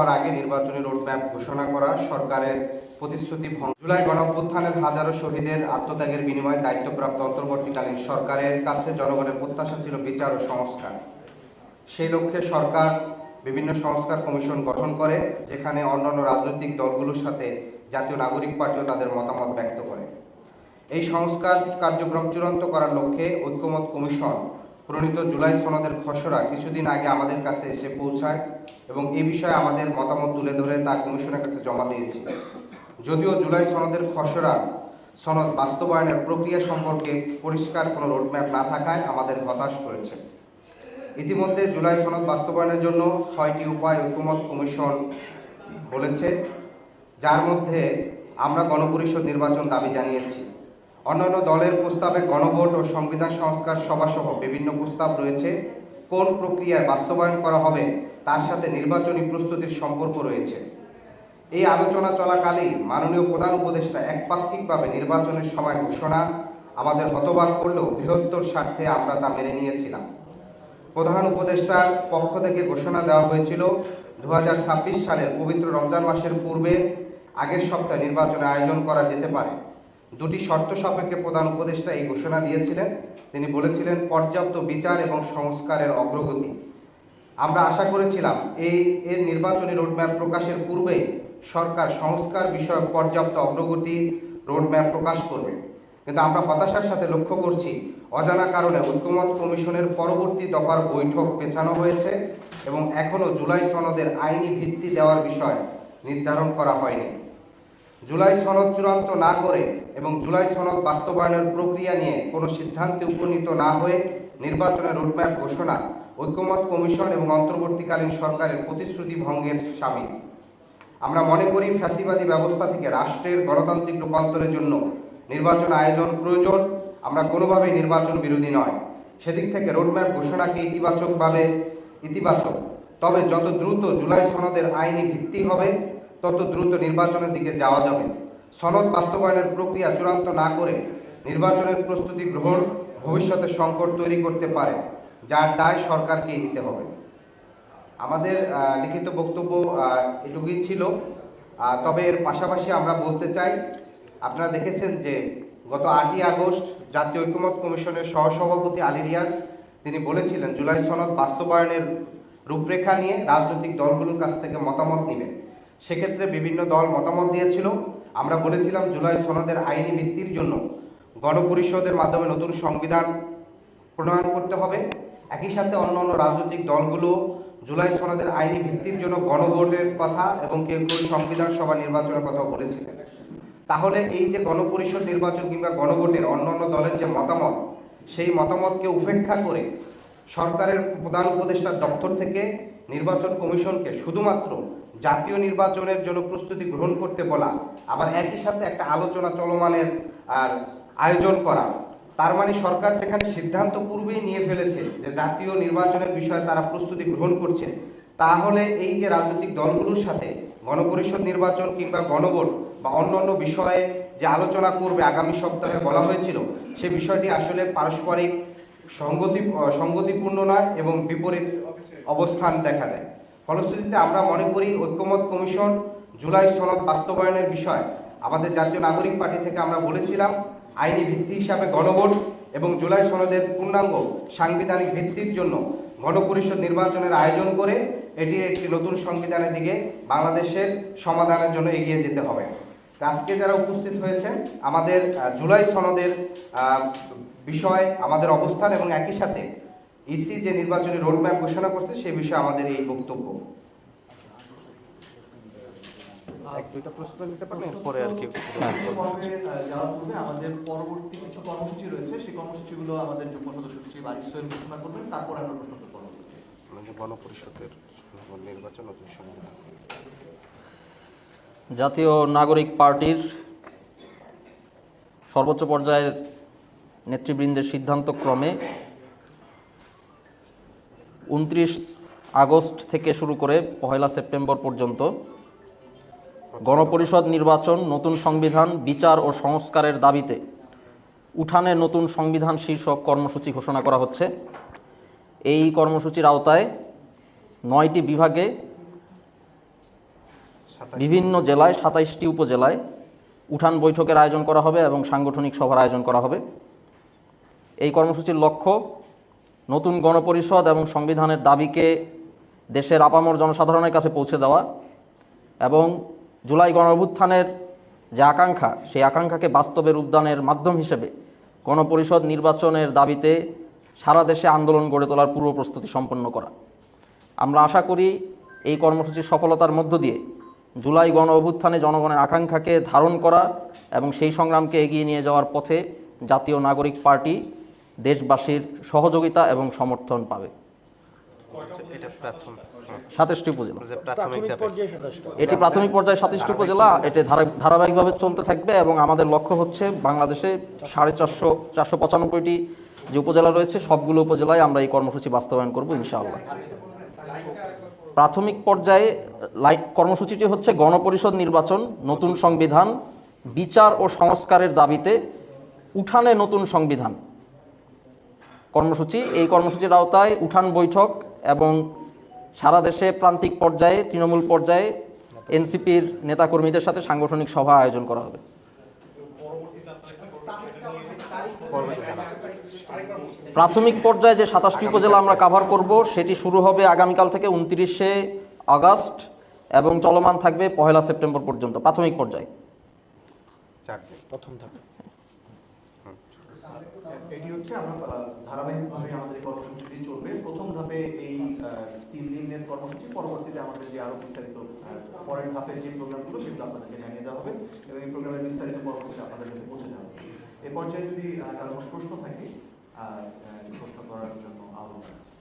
তার আগে নির্বাচনী রোডম্যাপ ঘোষণা করা, সরকারের প্রতিশ্রুতি ভঙ্গ। জুলাই গণঅভ্যুত্থানের হাজারো শহীদের আত্মত্যাগের বিনিময়ে দায়িত্বপ্রাপ্ত অন্তর্বর্তীকালীন সরকারের কাছে জনগণের প্রত্যাশা ছিল বিচার ও সংস্কার। সেই লক্ষ্যে সরকার বিভিন্ন সংস্কার কমিশন গঠন করে, যেখানে অন্যান্য রাজনৈতিক দলগুলোর সাথে জাতীয় নাগরিক পার্টিও তাদের মতামত ব্যক্ত করে। এই সংস্কার কার্যক্রম চূড়ান্ত করার লক্ষ্যে ঐক্যমত কমিশন প্রণীত জুলাই সনদের খসড়া কিছুদিন আগে আমাদের কাছে এসে পৌঁছায় এবং এ বিষয়ে আমাদের মতামত তুলে ধরে তা কমিশনের কাছে জমা দিয়েছি। যদিও জুলাই সনদের খসড়া সনদ বাস্তবায়নের প্রক্রিয়া সম্পর্কে পরিষ্কার কোনো রোডম্যাপ না থাকায় আমাদের হতাশ করেছে। ইতিমধ্যে জুলাই সনদ বাস্তবায়নের জন্য ছয়টি উপায় ঐক্যমত কমিশন বলেছে, যার মধ্যে আমরা গণপরিষদ নির্বাচন দাবি জানিয়েছি। অন্যান্য দলের প্রস্তাবে গণভোট ও সংবিধান সংস্কার সভাসহ বিভিন্ন প্রস্তাব রয়েছে। কোন প্রক্রিয়ায় বাস্তবায়ন করা হবে, তার সাথে নির্বাচনী প্রস্তুতির সম্পর্ক রয়েছে। এই আলোচনা চলাকালেই মাননীয় প্রধান উপদেষ্টা একপাক্ষিকভাবে নির্বাচনের সময় ঘোষণা, আমাদের হতবাক করলেও বৃহত্তর স্বার্থে আমরা তা মেনে নিয়েছিলাম। প্রধান উপদেষ্টার পক্ষ থেকে ঘোষণা দেওয়া হয়েছিল দু হাজার ছাব্বিশ সালের পবিত্র রমজান মাসের পূর্বে আগের সপ্তাহে নির্বাচনের আয়োজন করা যেতে পারে। দুটি শর্ত সাপেক্ষে প্রধান উপদেষ্টা এই ঘোষণা দিয়েছিলেন। তিনি বলেছিলেন, পর্যাপ্ত বিচার এবং সংস্কারের অগ্রগতি। আমরা আশা করেছিলাম, এই এর নির্বাচনী রোডম্যাপ প্রকাশের পূর্বেই সরকার সংস্কার বিষয়ক পর্যাপ্ত অগ্রগতি রোডম্যাপ প্রকাশ করবে। কিন্তু আমরা হতাশার সাথে লক্ষ্য করছি, অজানা কারণে ঐক্যমত কমিশনের পরবর্তী দফার বৈঠক পেছানো হয়েছে এবং এখনও জুলাই সনদের আইনি ভিত্তি দেওয়ার বিষয় নির্ধারণ করা হয়নি। জুলাই সনদ চূড়ান্ত না করে এবং জুলাই সনদ বাস্তবায়নের প্রক্রিয়া নিয়ে কোনো সিদ্ধান্তে উপনীত না হয়ে নির্বাচনের রোডম্যাপ ঘোষণা ঐক্যমত কমিশন এবং অন্তর্বর্তীকালীন সরকারের প্রতিশ্রুতি ভঙ্গের সামিল। আমরা মনে করি ফ্যাসিবাদী ব্যবস্থা থেকে রাষ্ট্রের গণতান্ত্রিক রূপান্তরের জন্য নির্বাচন আয়োজন প্রয়োজন। আমরা কোনোভাবেই নির্বাচন বিরোধী নয়। সেদিক থেকে রোডম্যাপ ঘোষণাকে ইতিবাচকভাবে ইতিবাচক। তবে যত দ্রুত জুলাই সনদের আইনি ভিত্তি হবে তত দ্রুত নির্বাচনের দিকে যাওয়া যাবে। সনদ বাস্তবায়নের প্রক্রিয়া চূড়ান্ত না করে নির্বাচনের প্রস্তুতি গ্রহণ ভবিষ্যতে সংকট তৈরি করতে পারে, যার দায় সরকারকেই নিতে হবে। আমাদের লিখিত বক্তব্য এটুকুই ছিল। তবে এর পাশাপাশি আমরা বলতে চাই, আপনারা দেখেছেন যে গত আটই আগস্ট জাতীয় ঐক্যমত কমিশনের সহসভাপতি আলী রিয়াজ, তিনি বলেছিলেন, জুলাই সনদ বাস্তবায়নের রূপরেখা নিয়ে রাজনৈতিক দলগুলোর কাছ থেকে মতামত নেবেন। সেক্ষেত্রে বিভিন্ন দল মতামত দিয়েছিল। আমরা বলেছিলাম জুলাই সনদের আইনি ভিত্তির জন্য গণপরিষদের মাধ্যমে নতুন সংবিধান প্রণয়ন করতে হবে। একই সাথে অন্য অন্য রাজনৈতিক দলগুলো জুলাই সনদের আইনি ভিত্তির জন্য গণভোটের কথা এবং কেউ কেউ সংবিধান সভা নির্বাচনের কথা বলেছিলেন। তাহলে এই যে গণপরিষদ নির্বাচন কিংবা গণভোটের অন্যান্য দলের যে মতামত, সেই মতামতকে উপেক্ষা করে সরকারের প্রধান উপদেষ্টার দপ্তর থেকে নির্বাচন কমিশনকে শুধুমাত্র জাতীয় নির্বাচনের জন্য প্রস্তুতি গ্রহণ করতে বলা, আবার একই সাথে একটা আলোচনা চলমানের, আর আয়োজন করা। তার মানে সরকার যেখানে সিদ্ধান্ত পূর্বেই নিয়ে ফেলেছে যে জাতীয় নির্বাচনের বিষয়ে তারা প্রস্তুতি গ্রহণ করছে, তাহলে এই যে রাজনৈতিক দলগুলোর সাথে গণপরিষদ নির্বাচন কিংবা গণভোট বা অন্যান্য বিষয়ে যে আলোচনা করবে আগামী সপ্তাহে বলা হয়েছিল, সে বিষয়টি আসলে পারস্পরিক সঙ্গতি সঙ্গতিপূর্ণ নয় এবং বিপরীত অবস্থান দেখা যায় ফলশ্রুতিতে আমরা মনে করি ঐক্যমত কমিশন জুলাই সনদ বাস্তবায়নের বিষয়। আমাদের জাতীয় নাগরিক পার্টি থেকে আমরা বলেছিলাম, আইনি ভিত্তি হিসাবে গণভোট এবং জুলাই সনদের পূর্ণাঙ্গ সাংবিধানিক ভিত্তির জন্য গণপরিষদ নির্বাচনের আয়োজন করে এটি একটি নতুন সংবিধানের দিকে বাংলাদেশের সমাধানের জন্য এগিয়ে যেতে হবে। আজকে যারা উপস্থিত হয়েছেন, আমাদের জুলাই সনদের বিষয়, আমাদের অবস্থান এবং একই সাথে ইসি যে নির্বাচনী রোডম্যাপ ঘোষণা করছে সেই বিষয়ে আমাদের এই বক্তব্য। এক দুইটা প্রশ্ন দিতে পারবেন? পরে আর কি যাওয়ার পূর্বে আমাদের পরবর্তী কিছু কর্মসূচি রয়েছে সেই কর্মসূচিগুলো আমাদের যুগ্ম সদস্য সচিব আরিফ সোহেল ঘোষণা করবেন তারপর আমরা প্রশ্ন উত্তর করব গণপরিষদের নির্বাচন নতুন জাতীয় নাগরিক পার্টির সর্বোচ্চ পর্যায়ের নেতৃবৃন্দের সিদ্ধান্তক্রমে উনত্রিশ আগস্ট থেকে শুরু করে পহেলা সেপ্টেম্বর পর্যন্ত গণপরিষদ নির্বাচন, নতুন সংবিধান, বিচার ও সংস্কারের দাবিতে উঠানে নতুন সংবিধান শীর্ষক কর্মসূচি ঘোষণা করা হচ্ছে। এই কর্মসূচির আওতায় নয়টি বিভাগে বিভিন্ন জেলায়, সাতাইশটি উপজেলায় উঠান বৈঠকের আয়োজন করা হবে এবং সাংগঠনিক সভার আয়োজন করা হবে। এই কর্মসূচির লক্ষ্য নতুন গণপরিষদ এবং সংবিধানের দাবিকে দেশের আপামর জনসাধারণের কাছে পৌঁছে দেওয়া এবং জুলাই গণঅভ্যুত্থানের যে আকাঙ্ক্ষা, সেই আকাঙ্ক্ষাকে বাস্তবে রূপদানের মাধ্যম হিসেবে গণপরিষদ নির্বাচনের দাবিতে সারা দেশে আন্দোলন গড়ে তোলার পূর্ব প্রস্তুতি সম্পন্ন করা। আমরা আশা করি এই কর্মসূচির সফলতার মধ্য দিয়ে জুলাই গণ অভ্যুত্থানে জনগণের আকাঙ্ক্ষাকে ধারণ করা এবং সেই সংগ্রামকে এগিয়ে নিয়ে যাওয়ার পথে জাতীয় নাগরিক পার্টি দেশবাসীর সহযোগিতা এবং সমর্থন পাবে। সাতাশটি উপজেলা। এটি প্রাথমিক পর্যায়ে সাতাশটি উপজেলা এটি ধারাবাহিকভাবে চলতে থাকবে এবং আমাদের লক্ষ্য হচ্ছে বাংলাদেশে সাড়ে চারশো চারশো পঁচানব্বইটি যে উপজেলা রয়েছে সবগুলো উপজেলায় আমরা এই কর্মসূচি বাস্তবায়ন করব ইনশাআল্লাহ। প্রাথমিক পর্যায়ে লাইক কর্মসূচিটি হচ্ছে গণপরিষদ নির্বাচন নতুন সংবিধান বিচার ও সংস্কারের দাবিতে উঠানে নতুন সংবিধান। কর্মসূচি। এই কর্মসূচির আওতায় উঠান বৈঠক এবং সারা দেশে প্রান্তিক পর্যায়ে, তৃণমূল পর্যায়ে এনসিপির নেতাকর্মীদের সাথে সাংগঠনিক সভা আয়োজন করা হবে। প্রাথমিক পর্যায়ে যে সাতাশটি উপজেলা আমরা কাভার করব, সেটি শুরু হবে আগামীকাল থেকে উনত্রিশে আগস্ট এবং চলমান থাকবে পহেলা সেপ্টেম্বর পর্যন্ত, প্রাথমিক পর্যায়ে। প্রথম এটি হচ্ছে আমরা ধারাবাহিকভাবে আমাদের কর্মসূচিটি চলবে প্রথম ধাপে এই তিন দিনের কর্মসূচি, পরবর্তীতে আমাদের যে আরও বিস্তারিত পরের ধাপের যে প্রোগ্রামগুলো, সেগুলো আপনাদেরকে জানিয়ে দেওয়া হবে এবং এই প্রোগ্রামের বিস্তারিত পরবর্তীতে আপনাদের কাছে পৌঁছে দেওয়া হবে এ পর্যায়ে যদি কারও প্রশ্ন থাকে প্রশ্ন করার জন্য আহ্বান।